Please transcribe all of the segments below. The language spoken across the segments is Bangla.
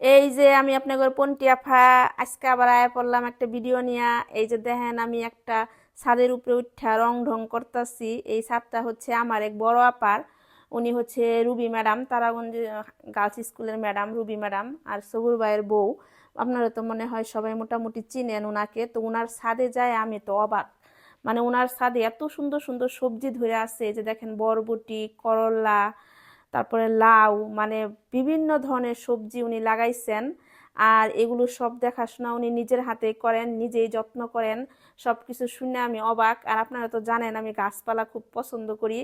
এই যে আমি আপনাদের পন্টি আফা, আজকে আবার আয়া পড়লাম একটা ভিডিও নিয়া। এই যে দেখেন আমি একটা ছাদের উপরে উঠা রং ঢং করতেছি। এই ছাদটা হচ্ছে আমার এক বড় আপার। উনি হচ্ছে রুবি ম্যাডাম, তারাগঞ্জ গার্লস স্কুলের ম্যাডাম, রুবি ম্যাডাম আর সবুর ভাইয়ের বউ। আপনারা তো মনে হয় সবাই মোটামুটি চিনেন ওনাকে তো ওনার ছাদে যায় আমি তো অবাক। মানে ওনার ছাদে এত সুন্দর সুন্দর সবজি ধরে আছে যে দেখেন বরবটি, করলা তারপরে লাউ মানে বিভিন্ন ধরনের সবজি উনি লাগাইছেন। আর এগুলো সব দেখাশোনা উনি নিজের হাতে করেন, নিজেই যত্ন করেন। সব কিছু শুনে আমি অবাক। আর আপনারা তো জানেন, আমি গাছপালা খুব পছন্দ করি।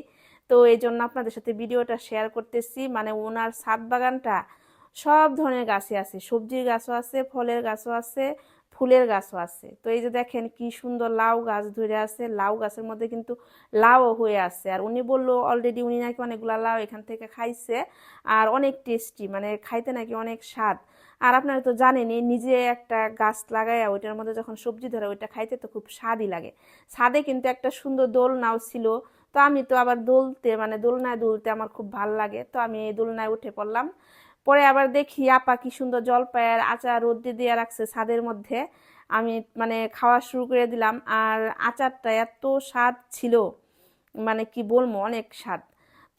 তো এই জন্য আপনাদের সাথে ভিডিওটা শেয়ার করতেছি। মানে ওনার ছাদ বাগানটা সব ধরনের গাছই আছে। সবজির গাছও আছে, ফলের গাছও আছে ফুলের গাছও আছে। তো এই যে দেখেন কি সুন্দর লাউ গাছ ধরে আছে। লাউ গাছের মধ্যে কিন্তু লাউও হয়ে আছে। আর উনি বলল অলরেডি উনি নাকি অনেকগুলা লাউ এখান থেকে খাইছে আর অনেক টেস্টি মানে খাইতে নাকি অনেক স্বাদ। আর আপনারা তো জানেনই, নিজে একটা গাছ লাগাইয়া ওইটার মধ্যে যখন সবজি ধরে ওইটা খাইতে তো খুব স্বাদই লাগে। স্বাদে কিন্তু একটা সুন্দর দোলনাও ছিল। তো আমি তো আবার দোলতে মানে দোলনায় দুলতে আমার খুব ভালো লাগে। তো আমি এই দোলনায় উঠে পড়লাম। পরে আবার দেখি, আপা, কি সুন্দর জলপাইয়ের আচার রোদ্দি দিয়ে রাখছে ছাদের মধ্যে। আমি মানে খাওয়া শুরু করে দিলাম। আর আচারটা এত স্বাদ ছিল মানে কি বলব, অনেক স্বাদ।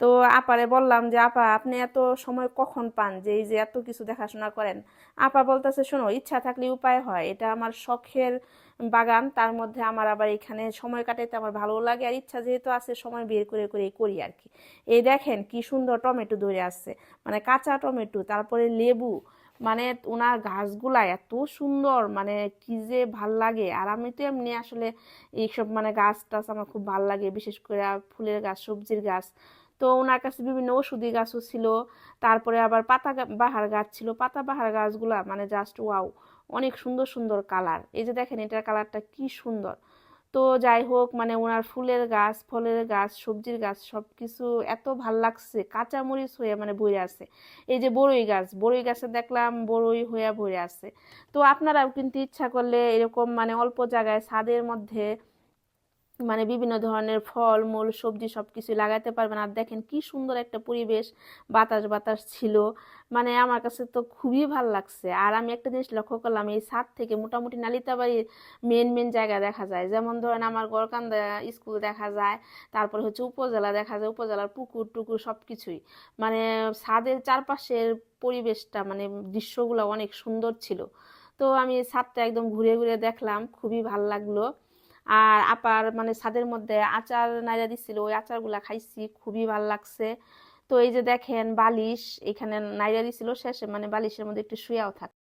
তো আপারে বললাম যে, আপা, আপনি এত সময় কখন পান যে, এই যে এত কিছু দেখাশোনা করেন? আপা বলতেছে, শোনো, ইচ্ছা থাকলে উপায় হয়। এটা আমার শখের বাগান। তার মধ্যে আমার আবার এখানে সময় কাটাইতে আমার ভালো লাগে। আর ইচ্ছা যেহেতু আছে, সময় বের করে করে করি আর কি এই দেখেন কি সুন্দর টমেটো ধরে আসছে। মানে কাঁচা টমেটো, তারপরে লেবু। মানে ওনার গাছগুলা এত সুন্দর। মানে কি যে ভালো লাগে। আর আমি তো এমনি আসলে এইসব মানে গাছ টাছ আমার খুব ভালো লাগে। বিশেষ করে ফুলের গাছ, সবজির গাছ। তো ওনার কাছে বিভিন্ন ওষুধি গাছও ছিল, তারপরে আবার পাতা বাহার গাছ ছিল। পাতা বাহার গাছগুলা মানে জাস্ট ওয়াও অনেক সুন্দর সুন্দর কালার এই যে দেখেন, এটার কালারটা কি সুন্দর। তো যাই হোক মানে ওনার ফুলের গাছ, ফলের গাছ, সবজির গাছ সব কিছু এত ভালো লাগছে কাঁচা মরিচ হয়ে মানে ভরে আছে। এই যে বড়ই গাছ বড়ই গাছে দেখলাম বড়ই হয়ে ভরে আছে। তো আপনারাও কিন্তু ইচ্ছা করলে এরকম মানে অল্প জায়গায় ছাদের মধ্যে মানে বিভিন্ন ধরনের ফল, মূল, সবজি সব কিছু লাগাতে পারবেন। আর দেখেন কি সুন্দর একটা পরিবেশ, বাতাস বাতাস ছিল। মানে আমার কাছে তো খুবই ভালো লাগছে। আর আমি একটা জিনিস লক্ষ্য করলাম, এই ছাদ থেকে মোটামুটি নালিতাবাড়ির মেন মেন জায়গা দেখা যায়। যেমন ধরেন আমার গড়কান্দা স্কুল দেখা যায়, তারপরে হচ্ছে উপজেলা দেখা যায়, উপজেলার পুকুর, টুকুর সব কিছুই মানে ছাদের চারপাশের পরিবেশটা মানে দৃশ্যগুলো অনেক সুন্দর ছিল। তো আমি ছাদটা একদম ঘুরে ঘুরে দেখলাম, খুবই ভালো লাগল। আর আপার মানে ছাদের মধ্যে আচার নাইরা দিছিল, ওই আচারগুলা খাইছি, খুবই ভালো লাগছে। তো এই যে দেখেন বালিশ, এখানে নাইরা দিছিল, শেষে মানে বালিশের মধ্যে একটু শুয়াও থাকে